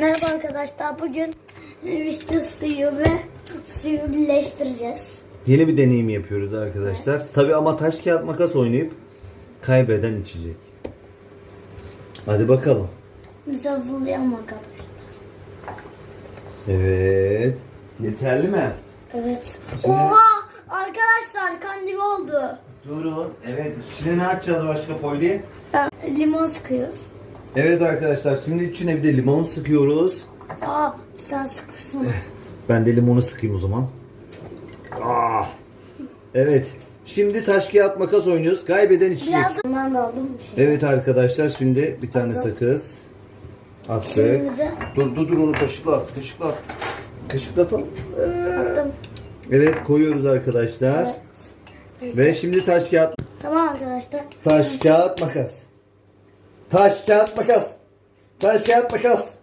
Merhaba arkadaşlar. Bugün vişne suyu ve suyu birleştireceğiz. Yeni bir deneyim yapıyoruz arkadaşlar. Tabi ama taş kağıt makas oynayıp kaybeden içecek. Hadi bakalım. Biz hazırlayalım arkadaşlar. Evet. Yeterli mi? Evet. Şimdi- Oha! Arkadaşlar kan gibi oldu. Durun. Evet. Şimdi ne yapacağız başka Poyli? Ee, Limon sıkıyoruz. Evet arkadaşlar şimdi içine bir de limon sıkıyoruz. Aa sen sıkısın. Ben de limonu sıkayım o zaman. Ah. Evet. Şimdi taş kağıt makas oynuyoruz. Kaybeden içecek. Biraz da bundan da aldım bir şey. Evet arkadaşlar şimdi bir tane sakız attık. Şimdi de Dur dur dur onu kaşıkla at. Kaşıkla at. Kaşıklatalım. attım. Evet koyuyoruz arkadaşlar. Evet. Ve şimdi taş kağıt Tamam arkadaşlar. taş kağıt makas. Taş kağıt makas. Taş kağıt makas.